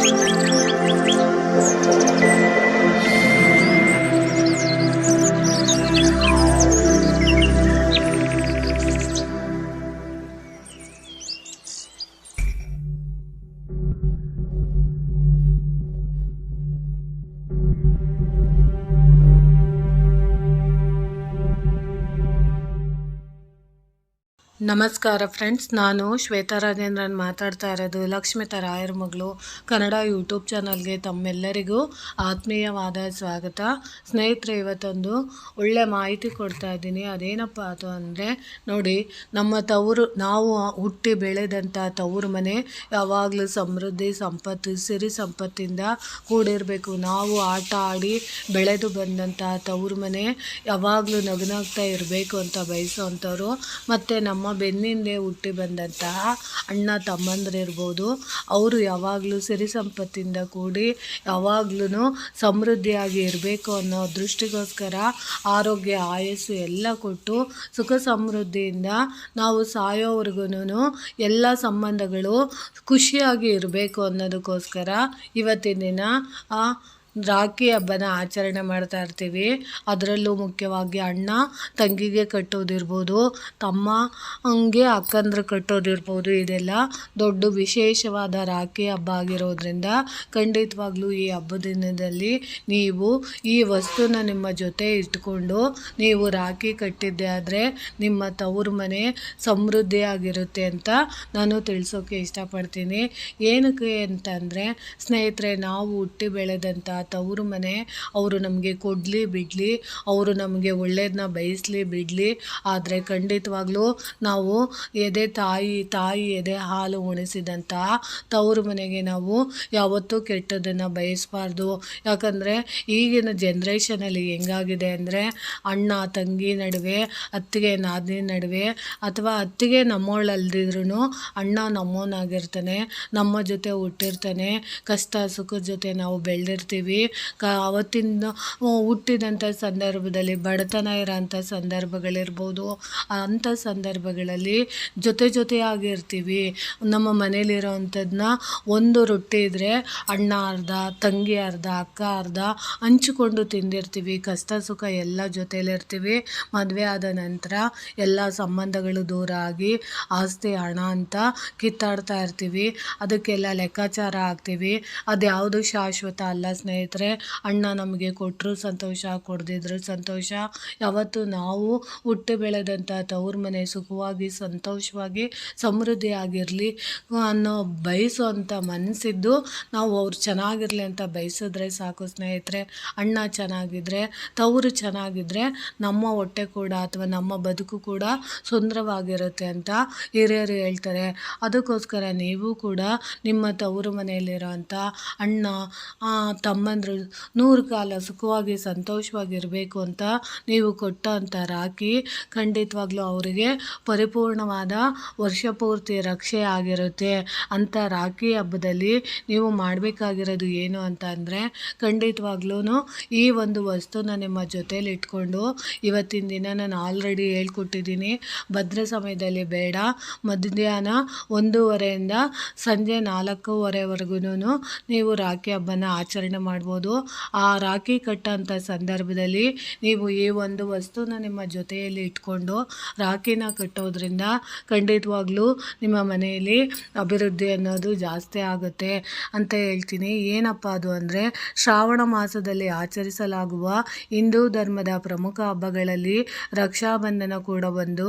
Música ನಮಸ್ಕಾರ ಫ್ರೆಂಡ್ಸ್, ನಾನು ಶ್ವೇತಾ ರಾಜೇಂದ್ರನ್ ಮಾತಾಡ್ತಾ ಇರೋದು ಲಕ್ಷ್ಮಿತ ರಾಯರ ಮಗಳು ಕನ್ನಡ ಯೂಟ್ಯೂಬ್ ಚಾನಲ್ಗೆ ತಮ್ಮೆಲ್ಲರಿಗೂ ಆತ್ಮೀಯವಾದ ಸ್ವಾಗತ. ಸ್ನೇಹಿತರೆ, ಇವತ್ತೊಂದು ಒಳ್ಳೆ ಮಾಹಿತಿ ಕೊಡ್ತಾ ಇದ್ದೀನಿ. ಅದೇನಪ್ಪ ಅದು ಅಂದರೆ, ನೋಡಿ, ನಮ್ಮ ತವರು, ನಾವು ಹುಟ್ಟಿ ಬೆಳೆದಂಥ ತವರು ಮನೆ ಯಾವಾಗಲೂ ಸಮೃದ್ಧಿ, ಸಂಪತ್ತು, ಸಿರಿ ಸಂಪತ್ತಿಂದ ಕೂಡಿರಬೇಕು. ನಾವು ಆಟ ಆಡಿ ಬೆಳೆದು ಬಂದಂಥ ತವರು ಮನೆ ಯಾವಾಗಲೂ ನಗುನಾಗ್ತಾ ಇರಬೇಕು ಅಂತ ಬಯಸುವಂಥವ್ರು ಮತ್ತು ನಮ್ಮ ಬೆನ್ನಿಂದೆ ಹುಟ್ಟಿ ಬಂದಂತಹ ಅಣ್ಣ ತಮ್ಮಂದಿರಿರ್ಬೋದು ಅವರು ಯಾವಾಗಲೂ ಸಿರಿ ಸಂಪತ್ತಿಂದ ಕೂಡಿ ಯಾವಾಗ್ಲೂ ಸಮೃದ್ಧಿಯಾಗಿ ಇರಬೇಕು ಅನ್ನೋ ದೃಷ್ಟಿಗೋಸ್ಕರ ಆರೋಗ್ಯ, ಆಯಸ್ಸು ಎಲ್ಲ ಕೊಟ್ಟು ಸುಖ ಸಮೃದ್ಧಿಯಿಂದ ನಾವು ಸಾಯೋವರೆಗೂ ಎಲ್ಲ ಸಂಬಂಧಗಳು ಖುಷಿಯಾಗಿ ಇರಬೇಕು ಅನ್ನೋದಕ್ಕೋಸ್ಕರ ಇವತ್ತಿನ ದಿನ ರಾಖಿ ಹಬ್ಬನ ಆಚರಣೆ ಮಾಡ್ತಾ ಇರ್ತೀವಿ. ಅದರಲ್ಲೂ ಮುಖ್ಯವಾಗಿ ಅಣ್ಣ ತಂಗಿಗೆ ಕಟ್ಟೋದಿರ್ಬೋದು, ತಮ್ಮ ಹಂಗೆ ಅಕ್ಕಂದ್ರೆ ಕಟ್ಟೋದಿರ್ಬೋದು. ಇದೆಲ್ಲ ದೊಡ್ಡ ವಿಶೇಷವಾದ ರಾಖಿ ಹಬ್ಬ ಆಗಿರೋದ್ರಿಂದ ಖಂಡಿತವಾಗ್ಲೂ ಈ ಹಬ್ಬದ ದಿನದಲ್ಲಿ ನೀವು ಈ ವಸ್ತುನ ನಿಮ್ಮ ಜೊತೆ ಇಟ್ಕೊಂಡು ನೀವು ರಾಖಿ ಕಟ್ಟಿದ್ದೆ ಆದರೆ ನಿಮ್ಮ ತವರು ಮನೆ ಸಮೃದ್ಧಿಯಾಗಿರುತ್ತೆ ಅಂತ ನಾನು ತಿಳಿಸೋಕೆ ಇಷ್ಟಪಡ್ತೀನಿ. ಏನಕ್ಕೆ ಅಂತಂದರೆ, ಸ್ನೇಹಿತರೆ, ನಾವು ಹುಟ್ಟಿ ಬೆಳೆದಂಥ ತವರು ಮನೆ, ಅವರು ನಮಗೆ ಕೊಡಲಿ ಬಿಡಲಿ, ಅವರು ನಮಗೆ ಒಳ್ಳೇದನ್ನ ಬಯಸಲಿ ಬಿಡಲಿ. ಆದರೆ ಖಂಡಿತವಾಗ್ಲೂ ನಾವು ಎದೆ ತಾಯಿ ತಾಯಿ ಎದೆ ಹಾಲು ಉಣಿಸಿದಂತಹ ತವರು ಮನೆಗೆ ನಾವು ಯಾವತ್ತೂ ಕೆಟ್ಟದನ್ನು ಬಯಸಬಾರ್ದು. ಯಾಕಂದರೆ ಈಗಿನ ಜನ್ರೇಷನಲ್ಲಿ ಹೆಂಗಾಗಿದೆ ಅಂದರೆ ಅಣ್ಣ, ತಂಗಿ ನಡುವೆ, ಅತ್ತಿಗೆ, ನಾದಿನಿ ನಡುವೆ ಅಥವಾ ಅತ್ತಿಗೆ ನಮ್ಮೋಳಲ್ದಿದ್ರು ಅಣ್ಣ ನಮ್ಮೋನಾಗಿರ್ತಾನೆ, ನಮ್ಮ ಜೊತೆ ಹುಟ್ಟಿರ್ತಾನೆ, ಕಷ್ಟ ಸುಖದ ಜೊತೆ ನಾವು ಬೆಳೆದಿರ್ತೀವಿ. ಕ ಅವತ್ತಿನ ಹುಟ್ಟಿದಂಥ ಸಂದರ್ಭದಲ್ಲಿ ಬಡತನ ಇರೋಂಥ ಸಂದರ್ಭಗಳಿರ್ಬೋದು. ಅಂಥ ಸಂದರ್ಭಗಳಲ್ಲಿ ಜೊತೆ ಜೊತೆಯಾಗಿರ್ತೀವಿ. ನಮ್ಮ ಮನೇಲಿರೋ ಅಂಥದ್ದನ್ನ ಒಂದು ರೊಟ್ಟಿ ಇದ್ದರೆ ಅಣ್ಣ ಅರ್ಧ, ತಂಗಿ ಅರ್ಧ, ಅಕ್ಕ ಅರ್ಧ ಹಂಚಿಕೊಂಡು ತಿಂದಿರ್ತೀವಿ. ಕಷ್ಟ ಸುಖ ಎಲ್ಲ ಜೊತೆಲಿರ್ತೀವಿ. ಮದುವೆ ಆದ ನಂತರ ಎಲ್ಲ ಸಂಬಂಧಗಳು ದೂರ ಆಗಿ ಆಸ್ತಿ, ಹಣ ಅಂತ ಕಿತ್ತಾಡ್ತಾ ಇರ್ತೀವಿ. ಅದಕ್ಕೆಲ್ಲ ಲೆಕ್ಕಾಚಾರ ಹಾಕ್ತೀವಿ ಅದ್ಯಾವುದು ಶಾಶ್ವತ ಅಲ್ಲ ಸ್ನೇಹಿತರೆ ಅಣ್ಣ ನಮಗೆ ಕೊಟ್ಟರು ಸಂತೋಷ, ಕೊಡದಿದ್ರು ಸಂತೋಷ. ಯಾವತ್ತು ನಾವು ಹುಟ್ಟು ಬೆಳೆದಂಥ ತವ್ರ ಮನೆ ಸುಖವಾಗಿ, ಸಂತೋಷವಾಗಿ, ಸಮೃದ್ಧಿಯಾಗಿರಲಿ ಅನ್ನೋ ಬಯಸುವಂಥ ಮನಸ್ಸಿದ್ದು ನಾವು ಅವ್ರು ಚೆನ್ನಾಗಿರಲಿ ಅಂತ ಬಯಸಿದ್ರೆ ಸಾಕು ಸ್ನೇಹಿತರೆ. ಅಣ್ಣ ಚೆನ್ನಾಗಿದ್ದರೆ ತವರು ಚೆನ್ನಾಗಿದ್ದರೆ ನಮ್ಮ ಹೊಟ್ಟೆ ಕೂಡ ಅಥವಾ ನಮ್ಮ ಬದುಕು ಕೂಡ ಸುಂದರವಾಗಿರುತ್ತೆ ಅಂತ ಹಿರಿಯರು ಹೇಳ್ತಾರೆ. ಅದಕ್ಕೋಸ್ಕರ ನೀವು ಕೂಡ ನಿಮ್ಮ ತವರು ಮನೆಯಲ್ಲಿರೋ ಅಣ್ಣ ಅಣ್ಣ ತಮ್ಮಂದರು ನೂರು ಕಾಲ ಸುಖವಾಗಿ ಸಂತೋಷವಾಗಿರಬೇಕು ಅಂತ ನೀವು ಕೊಟ್ಟ ಅಂಥ ರಾಖಿ ಖಂಡಿತವಾಗ್ಲೂ ಅವರಿಗೆ ಪರಿಪೂರ್ಣವಾದ ವರ್ಷ ಪೂರ್ತಿ ರಕ್ಷೆ ಆಗಿರುತ್ತೆ. ಅಂತ ರಾಖಿ ಹಬ್ಬದಲ್ಲಿ ನೀವು ಮಾಡಬೇಕಾಗಿರೋದು ಏನು ಅಂತ ಅಂದರೆ ಖಂಡಿತವಾಗ್ಲೂ ಈ ಒಂದು ವಸ್ತುನ ನಿಮ್ಮ ಜೊತೇಲಿ ಇಟ್ಕೊಂಡು ಇವತ್ತಿನ ದಿನ ನಾನು ಆಲ್ರೆಡಿ ಹೇಳ್ಕೊಟ್ಟಿದ್ದೀನಿ. ಭದ್ರ ಸಮಯದಲ್ಲಿ ಬೇಡ. ಮಧ್ಯಾಹ್ನ ಒಂದೂವರೆಯಿಂದ ಸಂಜೆ ನಾಲ್ಕೂವರೆವರೆಗೂ ನೀವು ರಾಖಿ ಹಬ್ಬನ ಆಚರಣೆ ಮಾಡ್ಬೋದು. ಆ ರಾಖಿ ಕಟ್ಟೋಂಥ ಸಂದರ್ಭದಲ್ಲಿ ನೀವು ಈ ಒಂದು ವಸ್ತುನ ನಿಮ್ಮ ಜೊತೆಯಲ್ಲಿ ಇಟ್ಕೊಂಡು ರಾಖಿನ ಕಟ್ಟೋದ್ರಿಂದ ಖಂಡಿತವಾಗ್ಲೂ ನಿಮ್ಮ ಮನೆಯಲ್ಲಿ ಅಭಿವೃದ್ಧಿ ಅನ್ನೋದು ಜಾಸ್ತಿ ಆಗುತ್ತೆ ಅಂತ ಹೇಳ್ತೀನಿ. ಏನಪ್ಪ ಅದು ಅಂದರೆ ಶ್ರಾವಣ ಮಾಸದಲ್ಲಿ ಆಚರಿಸಲಾಗುವ ಹಿಂದೂ ಧರ್ಮದ ಪ್ರಮುಖ ಹಬ್ಬಗಳಲ್ಲಿ ರಕ್ಷಾಬಂಧನ ಕೂಡ ಒಂದು.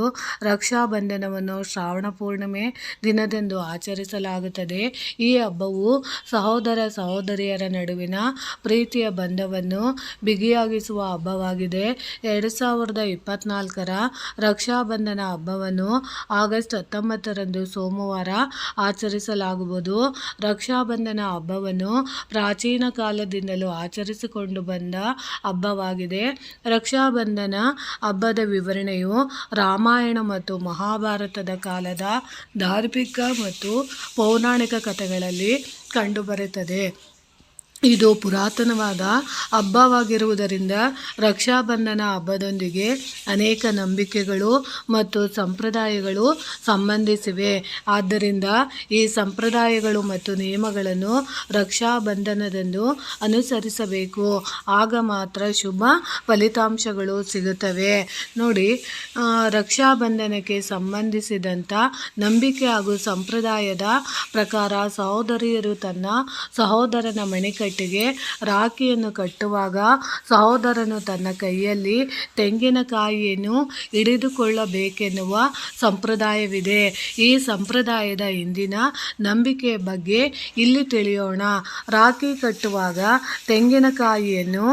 ರಕ್ಷಾಬಂಧನವನ್ನು ಶ್ರಾವಣ ಪೂರ್ಣಿಮೆ ದಿನದಂದು ಆಚರಿಸಲಾಗುತ್ತದೆ. ಈ ಹಬ್ಬವು ಸಹೋದರ ಸಹೋದರಿಯರ ನಡುವಿನ ಪ್ರೀತಿಯ ಬಂಧವನ್ನು ಬಿಗಿಯಾಗಿಸುವ ಹಬ್ಬವಾಗಿದೆ. ಎರಡು ಸಾವಿರದ ಇಪ್ಪತ್ನಾಲ್ಕರ ರಕ್ಷಾಬಂಧನ ಹಬ್ಬವನ್ನು ಆಗಸ್ಟ್ ಹತ್ತೊಂಬತ್ತರಂದು ಸೋಮವಾರ ಆಚರಿಸಲಾಗುವುದು. ರಕ್ಷಾಬಂಧನ ಹಬ್ಬವನ್ನು ಪ್ರಾಚೀನ ಕಾಲದಿಂದಲೂ ಆಚರಿಸಿಕೊಂಡು ಬಂದ ಹಬ್ಬವಾಗಿದೆ. ರಕ್ಷಾಬಂಧನ ಹಬ್ಬದ ವಿವರಣೆಯು ರಾಮಾಯಣ ಮತ್ತು ಮಹಾಭಾರತದ ಕಾಲದ ಧಾರ್ಮಿಕ ಮತ್ತು ಪೌರಾಣಿಕ ಕಥೆಗಳಲ್ಲಿ ಕಂಡುಬರುತ್ತದೆ. ಇದು ಪುರಾತನವಾದ ಹಬ್ಬವಾಗಿರುವುದರಿಂದ ರಕ್ಷಾಬಂಧನ ಹಬ್ಬದೊಂದಿಗೆ ಅನೇಕ ನಂಬಿಕೆಗಳು ಮತ್ತು ಸಂಪ್ರದಾಯಗಳು ಸಂಬಂಧಿಸಿವೆ. ಆದ್ದರಿಂದ ಈ ಸಂಪ್ರದಾಯಗಳು ಮತ್ತು ನಿಯಮಗಳನ್ನು ರಕ್ಷಾಬಂಧನದಂದು ಅನುಸರಿಸಬೇಕು. ಆಗ ಮಾತ್ರ ಶುಭ ಫಲಿತಾಂಶಗಳು ಸಿಗುತ್ತವೆ. ನೋಡಿ ರಕ್ಷಾಬಂಧನಕ್ಕೆ ಸಂಬಂಧಿಸಿದಂಥ ನಂಬಿಕೆ ಹಾಗೂ ಸಂಪ್ರದಾಯದ ಪ್ರಕಾರ ಸಹೋದರಿಯರು ತನ್ನ ಸಹೋದರನ ಮಣಿಕಟ್ಟಿಗೆ ರಾಖಿಯನ್ನು ಕಟ್ಟುವಾಗ ಸಹೋದರನು ತನ್ನ ಕೈಯಲ್ಲಿ ತೆಂಗಿನಕಾಯಿಯನ್ನು ಹಿಡಿದುಕೊಳ್ಳಬೇಕೆನ್ನುವ ಸಂಪ್ರದಾಯವಿದೆ. ಈ ಸಂಪ್ರದಾಯದ ಹಿಂದಿನ ನಂಬಿಕೆ ಬಗ್ಗೆ ಇಲ್ಲಿ ತಿಳಿಯೋಣ. ರಾಖಿ ಕಟ್ಟುವಾಗ ತೆಂಗಿನಕಾಯಿಯನ್ನು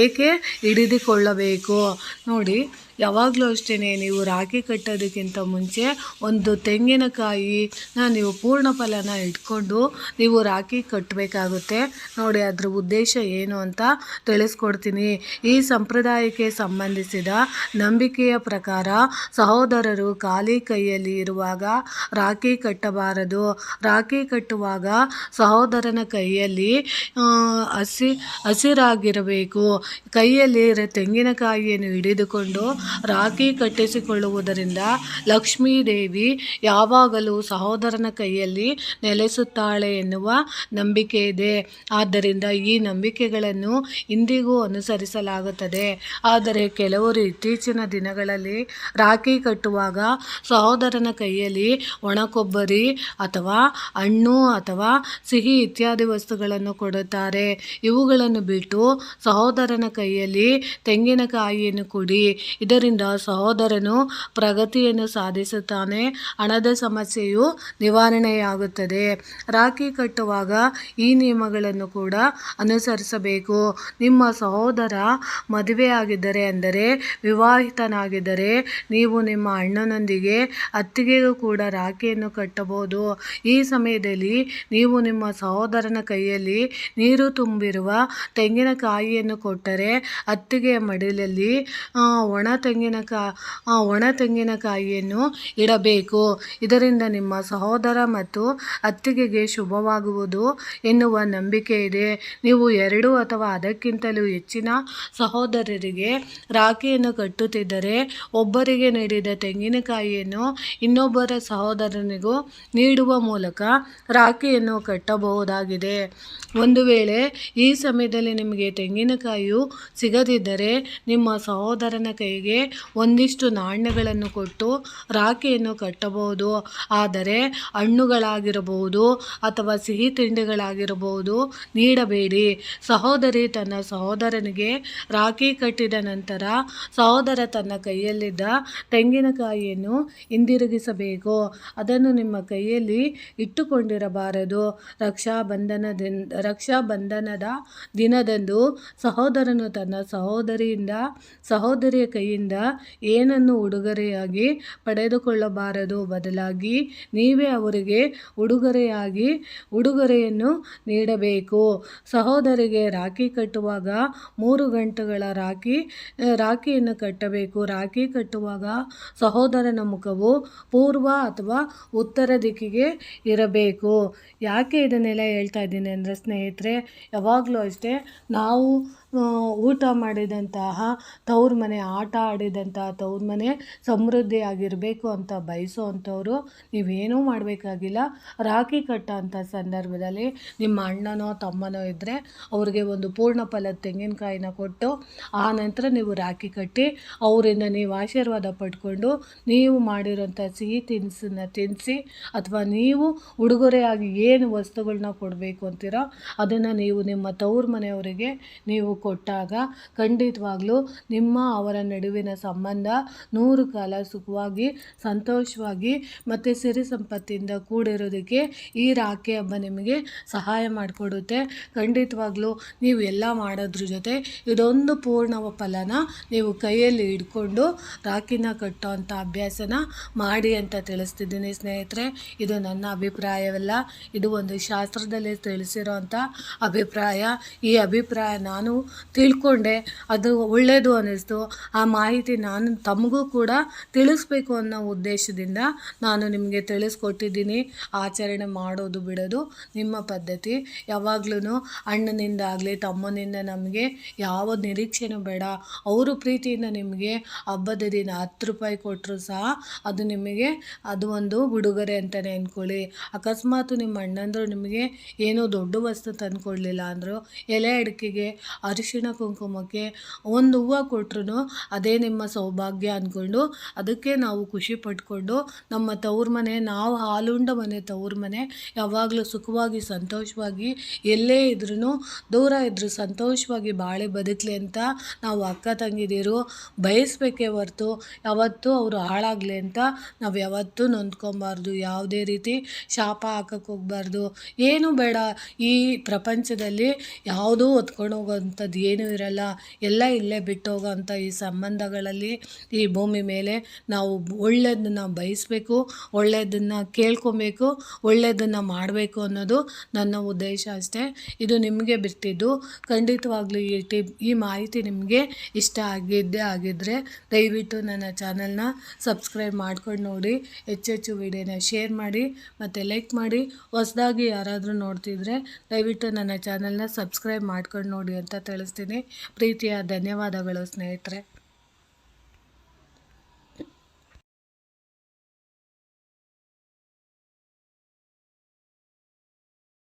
ಏಕೆ ಹಿಡಿದುಕೊಳ್ಳಬೇಕು? ನೋಡಿ ಯಾವಾಗಲೂ ಅಷ್ಟೇ ನೀವು ರಾಗಿ ಕಟ್ಟೋದಕ್ಕಿಂತ ಮುಂಚೆ ಒಂದು ತೆಂಗಿನಕಾಯಿನ ನೀವು ಪೂರ್ಣ ಫಲನ ಇಟ್ಕೊಂಡು ನೀವು ರಾಗಿ ಕಟ್ಟಬೇಕಾಗುತ್ತೆ ನೋಡಿ, ಅದ್ರ ಉದ್ದೇಶ ಏನು ಅಂತ ತಿಳಿಸ್ಕೊಡ್ತೀನಿ. ಈ ಸಂಪ್ರದಾಯಕ್ಕೆ ಸಂಬಂಧಿಸಿದ ನಂಬಿಕೆಯ ಪ್ರಕಾರ ಸಹೋದರರು ಖಾಲಿ ಕೈಯಲ್ಲಿ ಇರುವಾಗ ರಾಖಿ ಕಟ್ಟಬಾರದು. ರಾಖಿ ಕಟ್ಟುವಾಗ ಸಹೋದರನ ಕೈಯಲ್ಲಿ ಹಸಿ, ಹಸಿರಾಗಿರಬೇಕು. ಕೈಯಲ್ಲಿ ತೆಂಗಿನಕಾಯಿಯನ್ನು ಹಿಡಿದುಕೊಂಡು ರಾಖಿ ಕಟ್ಟಿಸಿಕೊಳ್ಳುವುದರಿಂದ ಲಕ್ಷ್ಮೀ ದೇವಿ ಯಾವಾಗಲೂ ಸಹೋದರನ ಕೈಯಲ್ಲಿ ನೆಲೆಸುತ್ತಾಳೆ ಎನ್ನುವ ನಂಬಿಕೆ ಇದೆ. ಆದ್ದರಿಂದ ಈ ನಂಬಿಕೆಗಳನ್ನು ಇಂದಿಗೂ ಅನುಸರಿಸಲಾಗುತ್ತದೆ. ಆದರೆ ಕೆಲವರು ಇತ್ತೀಚಿನ ದಿನಗಳಲ್ಲಿ ರಾಖಿ ಕಟ್ಟುವಾಗ ಸಹೋದರನ ಕೈಯಲ್ಲಿ ಒಣಕೊಬ್ಬರಿ ಅಥವಾ ಹಣ್ಣು ಅಥವಾ ಸಿಹಿ ಇತ್ಯಾದಿ ವಸ್ತುಗಳನ್ನು ಕೊಡುತ್ತಾರೆ. ಇವುಗಳನ್ನು ಬಿಟ್ಟು ಸಹೋದರನ ಕೈಯಲ್ಲಿ ತೆಂಗಿನಕಾಯಿಯನ್ನು ಕೊಡಿ. ಇದರಿಂದ ಸಹೋದರನು ಪ್ರಗತಿಯನ್ನು ಸಾಧಿಸುತ್ತಾನೆ, ಹಣದ ಸಮಸ್ಯೆಯು ನಿವಾರಣೆಯಾಗುತ್ತದೆ. ರಾಖಿ ಕಟ್ಟುವಾಗ ಈ ನಿಯಮಗಳನ್ನು ಕೂಡ ಅನುಸರಿಸಬೇಕು. ನಿಮ್ಮ ಸಹೋದರ ಮದುವೆಯಾಗಿದ್ದರೆ ಅಂದರೆ ವಿವಾಹಿತನಾಗಿದ್ದರೆ ನೀವು ನಿಮ್ಮ ಅಣ್ಣನೊಂದಿಗೆ ಅತ್ತಿಗೆಗೂ ಕೂಡ ರಾಖಿಯನ್ನು ಕಟ್ಟಬಹುದು. ಈ ಸಮಯದಲ್ಲಿ ನೀವು ನಿಮ್ಮ ಸಹೋದರನ ಕೈಯಲ್ಲಿ ನೀರು ತುಂಬಿರುವ ತೆಂಗಿನಕಾಯಿಯನ್ನು ಕೊಟ್ಟರೆ ಅತ್ತಿಗೆಯ ಮಡಿಲಲ್ಲಿ ಒಣ ತೆಂಗಿನಕಾ ಆ, ಒಣ ತೆಂಗಿನಕಾಯಿಯನ್ನು ಇಡಬೇಕು. ಇದರಿಂದ ನಿಮ್ಮ ಸಹೋದರ ಮತ್ತು ಅತ್ತಿಗೆಗೆ ಶುಭವಾಗುವುದು ಎನ್ನುವ ನಂಬಿಕೆ ಇದೆ. ನೀವು ಎರಡು ಅಥವಾ ಅದಕ್ಕಿಂತಲೂ ಹೆಚ್ಚಿನ ಸಹೋದರರಿಗೆ ರಾಖಿಯನ್ನು ಕಟ್ಟುತ್ತಿದ್ದರೆ ಒಬ್ಬರಿಗೆ ನೀಡಿದ ತೆಂಗಿನಕಾಯಿಯನ್ನು ಇನ್ನೊಬ್ಬರ ಸಹೋದರನಿಗೂ ನೀಡುವ ಮೂಲಕ ರಾಖಿಯನ್ನು ಕಟ್ಟಬಹುದಾಗಿದೆ. ಒಂದು ವೇಳೆ ಈ ಸಮಯದಲ್ಲಿ ನಿಮಗೆ ತೆಂಗಿನಕಾಯಿಯು ಸಿಗದಿದ್ದರೆ ನಿಮ್ಮ ಸಹೋದರನ ಕೈಗೆ ಒಂದಿಷ್ಟು ನಾಣ್ಯಗಳನ್ನು ಕೊಟ್ಟು ರಾಖಿಯನ್ನು ಕಟ್ಟಬಹುದು. ಆದರೆ ಹಣ್ಣುಗಳಾಗಿರಬಹುದು ಅಥವಾ ಸಿಹಿ ತಿಂಡಿಗಳಾಗಿರಬಹುದು. ನೀಡಬೇಡಿ. ಸಹೋದರಿ ತನ್ನ ಸಹೋದರನಿಗೆ ರಾಖಿ ಕಟ್ಟಿದ ನಂತರ ಸಹೋದರ ತನ್ನ ಕೈಯಲ್ಲಿದ್ದ ತೆಂಗಿನಕಾಯಿಯನ್ನು ಹಿಂದಿರುಗಿಸಬೇಕು. ಅದನ್ನು ನಿಮ್ಮ ಕೈಯಲ್ಲಿ ಇಟ್ಟುಕೊಂಡಿರಬಾರದು. ರಕ್ಷಾಬಂಧನದಿಂದ ರಕ್ಷಾಬಂಧನದ ದಿನದಂದು ಸಹೋದರನು ತನ್ನ ಸಹೋದರಿಯಿಂದ ಸಹೋದರಿಯ ಕೈಯಿಂದ ಏನನ್ನು ಉಡುಗೊರೆಯಾಗಿ ಪಡೆದುಕೊಳ್ಳಬಾರದು ಬದಲಾಗಿ ನೀವೇ ಅವರಿಗೆ ಉಡುಗೊರೆಯಾಗಿ ಉಡುಗೊರೆಯನ್ನು ನೀಡಬೇಕು. ಸಹೋದರಿಗೆ ರಾಖಿ ಕಟ್ಟುವಾಗ ಮೂರು ಗಂಟೆಗಳ ರಾಖಿ ರಾಖಿಯನ್ನು ಕಟ್ಟಬೇಕು. ರಾಖಿ ಕಟ್ಟುವಾಗ ಸಹೋದರನ ಮುಖವು ಪೂರ್ವ ಅಥವಾ ಉತ್ತರ ದಿಕ್ಕಿಗೆ ಇರಬೇಕು. ಯಾಕೆ ಇದನ್ನೆಲ್ಲ ಹೇಳ್ತಾ ಇದ್ದೀನಿ ಅಂದರೆ ಸ್ನೇಹಿತರೆ, ಯಾವಾಗಲೂ ಅಷ್ಟೇ ನಾವು ಊಟ ಮಾಡಿದಂತಹ, ತವ್ರ ಮನೆ ಆಟ ಆಡಿದಂತಹ ತವ್ರ ಮನೆ ಸಮೃದ್ಧಿಯಾಗಿರಬೇಕು ಅಂತ ಬಯಸೋ ಅಂಥವ್ರು ನೀವೇನೂ ಮಾಡಬೇಕಾಗಿಲ್ಲ. ರಾಖಿ ಕಟ್ಟೋ ಅಂಥ ಸಂದರ್ಭದಲ್ಲಿ ನಿಮ್ಮ ಅಣ್ಣನೋ, ತಮ್ಮನೋ ಇದ್ದರೆ ಅವ್ರಿಗೆ ಒಂದು ಪೂರ್ಣ ಫಲದ ತೆಂಗಿನಕಾಯಿನ ಕೊಟ್ಟು, ಆ ನಂತರ ನೀವು ರಾಖಿ ಕಟ್ಟಿ, ಅವರಿಂದ ನೀವು ಆಶೀರ್ವಾದ ಪಡ್ಕೊಂಡು, ನೀವು ಮಾಡಿರೋಂಥ ಸಿಹಿ ತಿನಿಸನ್ನ ತಿನ್ನಿಸಿ ಅಥವಾ ನೀವು ಉಡುಗೊರೆಯಾಗಿ ಏನು ವಸ್ತುಗಳನ್ನ ಕೊಡಬೇಕು ಅಂತೀರೋ, ಅದನ್ನು ನೀವು ನಿಮ್ಮ ತವ್ರ ಮನೆಯವರಿಗೆ ನೀವು ಕೊಟ್ಟಾಗ ಖಂಡಿತವಾಗ್ಲೂ ನಿಮ್ಮ ಅವರ ನಡುವಿನ ಸಂಬಂಧ ನೂರು ಕಾಲ ಸುಖವಾಗಿ, ಸಂತೋಷವಾಗಿ ಮತ್ತು ಸಿರಿ ಸಂಪತ್ತಿಯಿಂದ ಕೂಡಿರೋದಕ್ಕೆ ಈ ರಾಖಿ ಹಬ್ಬ ನಿಮಗೆ ಸಹಾಯ ಮಾಡಿಕೊಡುತ್ತೆ. ಖಂಡಿತವಾಗ್ಲೂ ನೀವು ಎಲ್ಲ ಮಾಡೋದ್ರ ಜೊತೆ ಇದೊಂದು ಪೂರ್ಣ ಫಲನ ನೀವು ಕೈಯಲ್ಲಿ ಹಿಡ್ಕೊಂಡು ರಾಖಿನ ಕಟ್ಟೋ ಅಂಥ ಅಭ್ಯಾಸನ ಮಾಡಿ ಅಂತ ತಿಳಿಸ್ತಿದ್ದೀನಿ ಸ್ನೇಹಿತರೆ. ಇದು ನನ್ನ ಅಭಿಪ್ರಾಯವಲ್ಲ. ಇದು ಒಂದು ಶಾಸ್ತ್ರದಲ್ಲಿ ತಿಳಿಸಿರೋಂಥ ಅಭಿಪ್ರಾಯ. ಈ ಅಭಿಪ್ರಾಯ ನಾನು ತಿಳ್ಕೊಂಡೆ. ಅದು ಒಳ್ಳೆಯದು ಅನ್ನಿಸ್ತು. ಆ ಮಾಹಿತಿ ನಾನು ತಮಗೂ ಕೂಡ ತಿಳಿಸ್ಬೇಕು ಅನ್ನೋ ಉದ್ದೇಶದಿಂದ ನಾನು ನಿಮಗೆ ತಿಳಿಸ್ಕೊಟ್ಟಿದ್ದೀನಿ. ಆಚರಣೆ ಮಾಡೋದು ಬಿಡೋದು ನಿಮ್ಮ ಪದ್ಧತಿ. ಯಾವಾಗ್ಲೂ ಅಣ್ಣನಿಂದಾಗಲಿ ತಮ್ಮನಿಂದ ನಮಗೆ ಯಾವ ನಿರೀಕ್ಷೆನೂ ಬೇಡ. ಅವರು ಪ್ರೀತಿಯಿಂದ ನಿಮಗೆ ಹಬ್ಬದ ದಿನ ಹತ್ತು ರೂಪಾಯಿ ಕೊಟ್ಟರು ಸಹ ಅದು ನಿಮಗೆ, ಅದು ಒಂದು ಉಡುಗೊರೆ ಅಂತಲೇ ಅಂದ್ಕೊಳ್ಳಿ ಅಕಸ್ಮಾತ್ ನಿಮ್ಮ ಅಣ್ಣಂದರು ನಿಮಗೆ ಏನೋ ದೊಡ್ಡ ವಸ್ತು ತಂದುಕೊಡ್ಲಿಲ್ಲ ಅಂದರು ಎಲೆ ಅಡಿಕೆಗೆ ಅರಿಶಿಣ ಕುಂಕುಮಕ್ಕೆ ಒಂದು ಹೂವು ಕೊಟ್ರು ಅದೇ ನಿಮ್ಮ ಸೌಭಾಗ್ಯ ಅಂದ್ಕೊಂಡು ಅದಕ್ಕೆ ನಾವು ಖುಷಿ ಪಟ್ಕೊಂಡು ನಮ್ಮ ತವ್ರ ಮನೆ, ನಾವು ಹಾಲುಂಡ ಮನೆ ತವ್ರ ಮನೆ ಯಾವಾಗಲೂ ಸುಖವಾಗಿ ಸಂತೋಷವಾಗಿ ಎಲ್ಲೇ ಇದ್ರೂ ದೂರ ಇದ್ದರೂ ಸಂತೋಷವಾಗಿ ಬಾಳೆ ಬದುಕಲಿ ಅಂತ ನಾವು ಅಕ್ಕ ತಂಗಿದಿರು ಬಯಸ್ಬೇಕೇ ಹೊರ್ತು ಯಾವತ್ತೂ ಅವರು ಹಾಳಾಗಲಿ ಅಂತ ನಾವು ಯಾವತ್ತೂ ನೊಂದ್ಕೊಬಾರ್ದು. ಯಾವುದೇ ರೀತಿ ಶಾಪ ಹಾಕಕ್ಕೆ ಹೋಗ್ಬಾರ್ದು. ಏನು ಬೇಡ. ಈ ಪ್ರಪಂಚದಲ್ಲಿ ಯಾವುದೂ ಹೊತ್ಕೊಂಡು ಹೋಗೋವಂಥದ್ದು ಏನೂ ಇರಲ್ಲ, ಎಲ್ಲ ಇಲ್ಲೇ ಬಿಟ್ಟು ಹೋಗೋವಂಥ ಈ ಸಂಬಂಧಗಳಲ್ಲಿ ಈ ಭೂಮಿ ಮೇಲೆ ನಾವು ಒಳ್ಳೆಯದನ್ನು ಬಯಸಬೇಕು ಒಳ್ಳೆಯದನ್ನು ಕೇಳ್ಕೊಬೇಕು ಒಳ್ಳೆಯದನ್ನು ಮಾಡಬೇಕು ಅನ್ನೋದು ನನ್ನ ಉದ್ದೇಶ ಅಷ್ಟೇ. ಇದು ನಿಮಗೆ ಬಿಟ್ಟಿದ್ದು ಖಂಡಿತವಾಗ್ಲೂ ಈ ಟಿಪ್, ಈ ಮಾಹಿತಿ ನಿಮಗೆ ಇಷ್ಟ ಆಗಿದ್ದೇ ಆಗಿದ್ದರೆ ದಯವಿಟ್ಟು ನನ್ನ ಚಾನಲ್ನ ಸಬ್ಸ್ಕ್ರೈಬ್ ಮಾಡ್ಕೊಂಡು ನೋಡಿ ಹೆಚ್ಚೆಚ್ಚು ವಿಡಿಯೋನ ಶೇರ್ ಮಾಡಿ, ಮತ್ತು ಲೈಕ್ ಮಾಡಿ. ಹೊಸದಾಗಿ ಯಾರಾದರೂ ನೋಡ್ತಿದ್ರೆ ದಯವಿಟ್ಟು ನನ್ನ ಚಾನಲ್ನ ಸಬ್ಸ್ಕ್ರೈಬ್ ಮಾಡ್ಕೊಂಡು ನೋಡಿ ಅಂತ ತಿಳಿಸ್ತೀನಿ ಪ್ರೀತಿಯ ಧನ್ಯವಾದಗಳು ಸ್ನೇಹಿತರೆ.